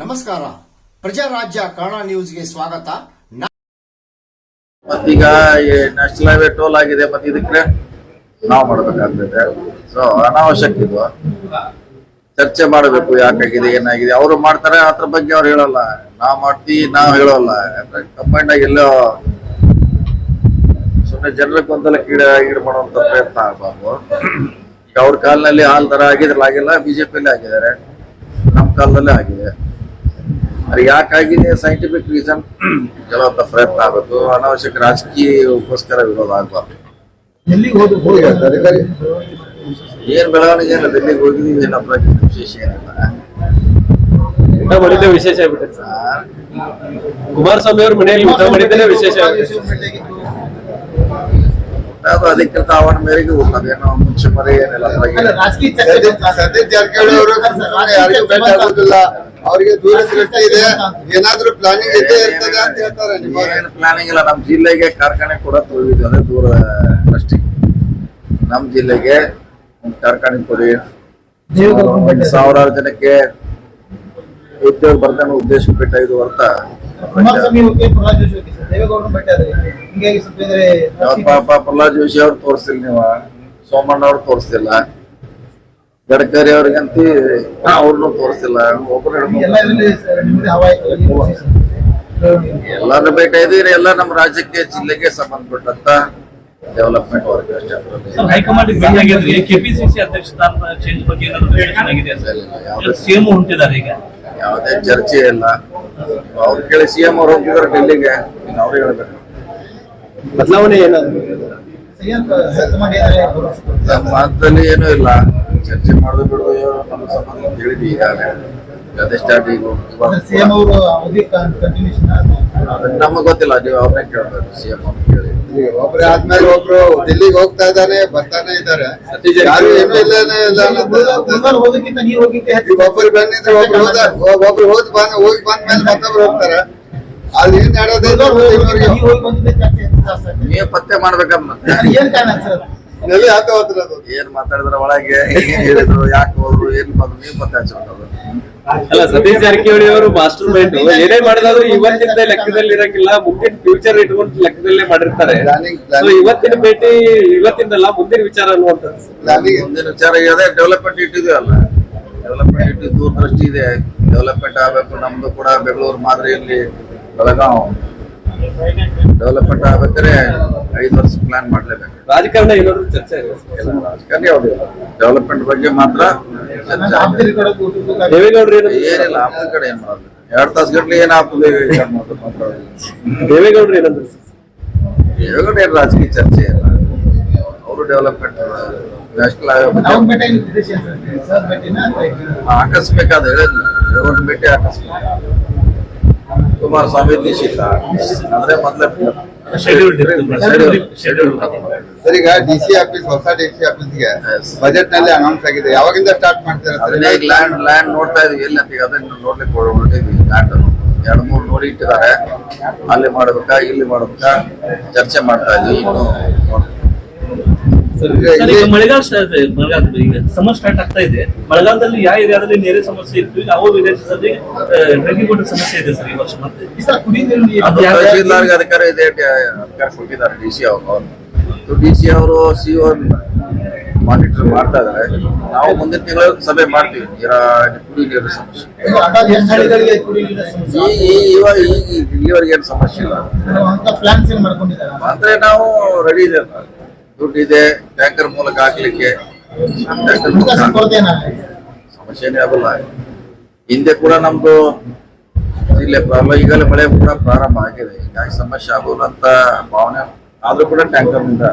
ನಮಸ್ಕಾರ. ಪ್ರಜಾರಾಜ್ಯ ಕನ್ನಡ ನ್ಯೂಸ್ಗೆ ಸ್ವಾಗತ. ಮತ್ತೀಗ ನ್ಯಾಷನಲ್ ಹೈವೇ ಟೋಲ್ ಆಗಿದೆ, ಮತ್ತೆ ಇದಕ್ಕೆ ನಾವು ಮಾಡಬೇಕಾಗ್ತದೆ. ಸೊ ಅನಾವಶ್ಯಕ ಇದು. ಚರ್ಚೆ ಮಾಡಬೇಕು ಯಾಕಾಗಿದೆ, ಏನಾಗಿದೆ. ಅವರು ಮಾಡ್ತಾರೆ, ಅದ್ರ ಬಗ್ಗೆ ಅವ್ರು ಹೇಳಲ್ಲ. ನಾವ್ ಮಾಡ್ತೀವಿ, ನಾವು ಹೇಳೋಲ್ಲ. ಕಂಬೈಂಡ್ ಆಗಿ ಎಲ್ಲೋ ಸುಮ್ಮನೆ ಜನರ ಗೊಂದಲ ಕೀಡ ಈಡು ಮಾಡುವಂತ ಪ್ರಯತ್ನ ಆಗಬಾರ್ದು. ಈಗ ಅವ್ರ ಕಾಲದಲ್ಲಿ ಹಾಲ್ ತರ ಆಗಿದ್ರಲ್ಲ ಆಗಿಲ್ಲ ಬಿಜೆಪಿಯಲ್ಲಿ ಆಗಿದ್ದಾರೆ. ನಮ್ಮ ಕಾಲದಲ್ಲೇ ಆಗಿದೆ. ಅದು ಯಾಕಾಗಿದೆ ಸೈಂಟಿಫಿಕ್ ರೀಸನ್ ಕೆಲವಂತ ಪ್ರಯತ್ನ ಆಗಬೇಕು ಅನಾವಶ್ಯಕ ರಾಜಕೀಯಕ್ಕೋಸ್ಕರ ವಿರೋಧ ಆಗಬಾರ್ದು. ಏನ್ ಬೆಳವಣಿಗೆ ಇಲ್ಲ ಡೆಲ್ಲಿಗೆ ಹೋಗಿದೀವಿ ಏನಪ್ಪ ವಿಶೇಷ ಏನಿಲ್ಲ. ಊಟ ಮಾಡಿದ್ದೆ ವಿಶೇಷ ಆಗ್ಬಿಟ್ಟೆ ಸರ್ ಕುಮಾರಸ್ವಾಮಿ ಅವ್ರ ಮನೆಯಲ್ಲಿ ಊಟ ವಿಶೇಷ ಅದು ಅದಕ್ಕಿಂತ ಅವನ ಮೇರೆಗೆ ಅದೇನೋ ಮುಂಚೆ ಮರೆ ಏನಿಲ್ಲ ರಾಜಕೀಯ ಸತೀಶ್ ಜಾರಕಿಹೊಳಿ ಅವರು ಯಾರಿಗೂ ಭೇಟಿ ಆಗೋದಿಲ್ಲ ಅವರಿಗೆ ದೂರ ದೃಷ್ಟಿ ಇದೆ. ಏನಾದ್ರೂ ಪ್ಲಾನಿಂಗ್ ಇದ್ದೇ ಇರ್ತದೆ ಅಂತ ಹೇಳ್ತಾರೆ ನಿಮ್ಮ ಏನ್ ಪ್ಲಾನಿಂಗ್ ಇಲ್ಲ ನಮ್ ಜಿಲ್ಲೆಗೆ ಕಾರ್ಖಾನೆ ಕೂಡ ಹೋಗಿದ್ವಿ ಅದೇ ದೂರ ದೃಷ್ಟಿ ನಮ್ ಜಿಲ್ಲೆಗೆ ಒಂದ್ ಕಾರ್ಖಾನೆ ಕೊಡಿ. ಸಾವಿರಾರು ಜನಕ್ಕೆ ಉದ್ಯೋಗ ಬರ್ತಾನೆ ಉದ್ದೇಶ ಬಿಟ್ಟ ಇದು ಅರ್ಥ ಪ್ರಹ್ಲಾದ್ ಜೋಶಿ ಅವ್ರು ತೋರಿಸಿಲ್ಲ ನೀವು. ಸೋಮಣ್ಣ ಅವ್ರು ತೋರಿಸ್ತಿಲ್ಲ ಗಡ್ಕರಿ ಅವ್ರಿಗಂತಿ ಅವ್ರನ್ನೂ ತೋರಿಸಿಲ್ಲ. ಒಬ್ಬರು ಎಲ್ಲಾರು ಭೇಟಿ ಇದೀರಿ ಎಲ್ಲ ನಮ್ಮ ರಾಜ್ಯಕ್ಕೆ ಜಿಲ್ಲೆಗೆ ಸಂಬಂಧಪಟ್ಟಂತ ಡೆವಲಪ್ಮೆಂಟ್ ವರ್ಕ್ ಅಷ್ಟೇ. ಸರ್, ಹೈಕಮಾಂಡ್ ಭೇಟಿ ಆಗಿದ್ರಿ ಕೆಪಿಸಿಸಿ ಅಧ್ಯಕ್ಷ ಸ್ಥಾನ ಚೇಂಜ್ ಬಗ್ಗೆ ಏನಾದ್ರು ಡಿಸ್ಕಷನ್ ಆಗಿದೆ? ಸರ್ ಸಿಎಂ ಹೊಂಟಿದ್ದಾರೆ ಈಗ? ಯಾವುದೇ ಚರ್ಚೆ ಇಲ್ಲ. ಅವ್ರು ಕೇಳಿ ಸಿಎಂ ಅವ್ರು ಹೋಗಿದ್ದಾರೆ ಡೆಲ್ಲಿಗೆ. ಇನ್ನು ಅವ್ರು ಹೇಳ್ಬೇಕು. ಬದಲಾವಣೆ ಏನಾದ್ರು? ಹಂತದಲ್ಲಿ ಏನೂ ಇಲ್ಲ. ಚರ್ಚೆ ಮಾಡೋದು ಬಿಡುವ ನಮ್ಮ ಸಂಬಂಧ ಅಂತ ಹೇಳಿದ್ವಿ. ಈಗಾಗಲೇ ಅದೇ ಸ್ಟಾರ್ಟ್ ಈಗ ಸಿಎಂ ಅವರು ಅವಧಿ ಕಂಟಿನ್ಯೂಷನ್ ಅದಕ್ಕೆ ನಮಗೆ ಗೊತ್ತಿಲ್ಲ ನೀವು ಅವ್ರನ್ನೇ ಕೇಳ್ಬೇಕು ಸಿಎಂ ಅವ್ರು ಕೇಳಿ. ಒಬ್ರು ಆದ್ಮೇಲೆ ಒಬ್ರು ದಿಲ್ಲಿಗೆ ಹೋಗ್ತಾ ಇದಾರೆ ಬರ್ತಾನೆ ಈಗ ಒಬ್ರು ಬಂದಿದ್ರೆ ಒಬ್ರು ಹೋದ ಒಬ್ರು ಹೋದ್ ಬಂದ ಹೋಗಿ ಬಂದ್ಮೇಲೆ ಮತ್ತೊಬ್ರು ಹೋಗ್ತಾರೆ. ಅಲ್ಲಿ ಏನ್ ನೀವು ಪತ್ತೆ ಮಾಡ್ಬೇಕಮ್ಮ ಏನ್ ಕಾರಣ ಸರ್ ಏನ್ ಮಾತಾಡಿದ್ರ ಒಳಗೆ ಏನ್ ಹೇಳಿದ್ರು ಯಾಕೆ ಹೋದ್ರು ಏನ್ ಬಂದ್ರು ನೀವು ಪತ್ತೆ ಹಚ್ಚಬೇಕು ಅಲ್ಲ ಸತೀಶ್ ಜಾರಕಿಹೊಳಿ ಅವರು ಮಾಸ್ಟರ್ ಮೈಂಡ್ ಏನೇ ಮಾಡಿದಾದ್ರು ಇವತ್ತಿಂದ ಲೆಕ್ಕದಲ್ಲಿ ಇರಂಗಿಲ್ಲ ಮುಂದಿನ ಫ್ಯೂಚರ್ ಇಟ್ಕೊಂಡು ಲೆಕ್ಕದಲ್ಲೇ ಮಾಡಿರ್ತಾರೆ. ಇವತ್ತಿನ ಭೇಟಿ ಇವತ್ತಿಂದಲ್ಲ ಮುಂದಿನ ವಿಚಾರ ಅನ್ನುವಂಥದ್ದು. ಮುಂದಿನ ವಿಚಾರ ಇದೆ ಡೆವಲಪ್ಮೆಂಟ್ ಇಟ್ಟಿದೀವಲ್ಲ ಅಲ್ಲ. ಡೆವಲಪ್ಮೆಂಟ್ ಇಟ್ಟು ದೂರದೃಷ್ಟಿ ಇದೆ. ಡೆವಲಪ್ಮೆಂಟ್ ಆಗಬೇಕು ನಮ್ದು ಕೂಡ ಬೆಂಗಳೂರು ಮಾದರಿಯಲ್ಲಿ ಬೆಳಗಾವ್ ಡೆವಲಪ್ಮೆಂಟ್ ಆಗ್ಬೇಕಾದ್ರೆ ಐದು ವರ್ಷ ಪ್ಲಾನ್ ಮಾಡ್ಲೇಬೇಕು. ರಾಜಕಾರಣ ಏನಾದ್ರು ಚರ್ಚೆ ರಾಜಕಾರಣ ಯಾವ್ದು? ಡೆವಲಪ್ಮೆಂಟ್ ಬಗ್ಗೆ ಮಾತ್ರ ಏನಿಲ್ಲ ಆಪದ ಕಡೆ ಏನ್ ಮಾಡೋದು? ಎರಡ್ ತಾಸು ಗಟ್ಲೆ ಏನ್ ಆಗ್ತದೆ ದೇವೇಗೌಡರು ಏನಂದ್ರು ಇವಾಗ ಏನ್ ರಾಜಕೀಯ ಚರ್ಚೆ ಇಲ್ಲ. ಅವರು ಡೆವಲಪ್ಮೆಂಟ್ ನ್ಯಾಷನಲ್ ಹೇಗೆ? ಆಕಸ್ಮಿಕ ಅದು ಇವ್ರನ್ನ ಭೇಟಿ ಆಕಸ್ಮಿಕ ಕುಮಾರಸ್ವಾಮಿ ನಿಶ್ಚಿತ ಅಂದ್ರೆ ಮೊದಲೇ ಸರ್ ಈಗ ಡಿ ಸಿ ಆಫೀಸ್ ಹೊಸ ಡಿ ಸಿ ಆಫೀಸ್ಗೆ. ಬಜೆಟ್ನಲ್ಲಿ ಅನೌನ್ಸ್ ಆಗಿದೆ. ಯಾವಾಗಿಂದ ಸ್ಟಾರ್ಟ್ ಮಾಡ್ತಾರೆ ಲ್ಯಾಂಡ್ ಲ್ಯಾಂಡ್ ನೋಡ್ತಾ ಇದೀವಿ. ಎಲ್ಲಿ ಅಂತ ಈಗ ಅದನ್ನ ನೋಡ್ಲಿಕ್ಕೆ ಹೊರಟಿದ್ವಿ. ಲ್ಯಾಂಡ್ ಎರಡು ಮೂರು ನೋಡಿ ಇಟ್ಟಿದ್ದಾರೆ. ಅಲ್ಲಿ ಮಾಡ್ಬೇಕಾ ಇಲ್ಲಿ ಮಾಡ್ಬೇಕಾ ಚರ್ಚೆ ಮಾಡ್ತಾ ಇದೀವಿ. ಇನ್ನು ಮಳೆಗಾಲ ಮಳೆಗಾಲದಲ್ಲಿ ಮಳೆಗಾಲ ಈಗ ಸಮರ್ ಸ್ಟಾರ್ಟ್ ಆಗ್ತಾ ಇದೆ ಮಳೆಗಾಲದಲ್ಲಿ ಯಾವ ಏರಿಯಾದಲ್ಲಿ ನೀರಿನ ಸಮಸ್ಯೆ ಇತ್ತು? ಈಗ ಯಾವ ವಿಲೇಜಲ್ಲಿ ಡ್ರಿಂಕಿಂಗ್ ವಾಟರ್ ಸಮಸ್ಯೆ ಇದೆ ಸರ್ ಈ ವರ್ಷ ಮತ್ತೆ? ತಹಶೀಲ್ದಾರ್ಗೆ ಅಧಿಕಾರ ಇದೆ ಅಧಿಕಾರ ಕೊಟ್ಟಿದ್ದಾರೆ ಡಿ ಸಿ ಅವರು. ಡಿ ಸಿ ಅವರು ಸಿ ಮಾನಿಟರ್ ಮಾಡ್ತಾ ಇದಾರೆ ನಾವು ಮುಂದಿನ ತಿಂಗಳು ಸಭೆ ಮಾಡ್ತೀವಿ ಕುಡಿ ನೀರಿನ ಸಮಸ್ಯೆ. ಈ ಈ- ಇವಾಗ ಈಗ ಇಲ್ಲಿವರೆಗೆ ಏನು ಸಮಸ್ಯೆ ಇಲ್ಲ. ನಾವು ಅಂತ ಪ್ಲಾನ್ಸ್ ಏನ್ ಮಾಡ್ಕೊಂಡಿದ್ದಾರೆ? ಅಂದ್ರೆ ನಾವು ರೆಡಿ ಇದೆ ದುಡ್ಡಿದೆ ಟ್ಯಾಂಕರ್ ಮೂಲಕ ಹಾಕ್ಲಿಕ್ಕೆ ಸಮಸ್ಯೆನೇ ಆಗಲ್ಲ. ಹಿಂದೆ ಕೂಡ ನಮ್ದು ಇಲ್ಲೇ ಪ್ರಾಬ್ಲಮ್ ಈಗಲೇ ಮಳೆ ಕೂಡ ಪ್ರಾರಂಭ ಆಗಿದೆ. ಹೀಗಾಗಿ ಸಮಸ್ಯೆ ಆಗೋಲ್ಲ ಅಂತ ಭಾವನೆ ಆದ್ರೂ ಕೂಡ ಟ್ಯಾಂಕರ್ನಿಂದ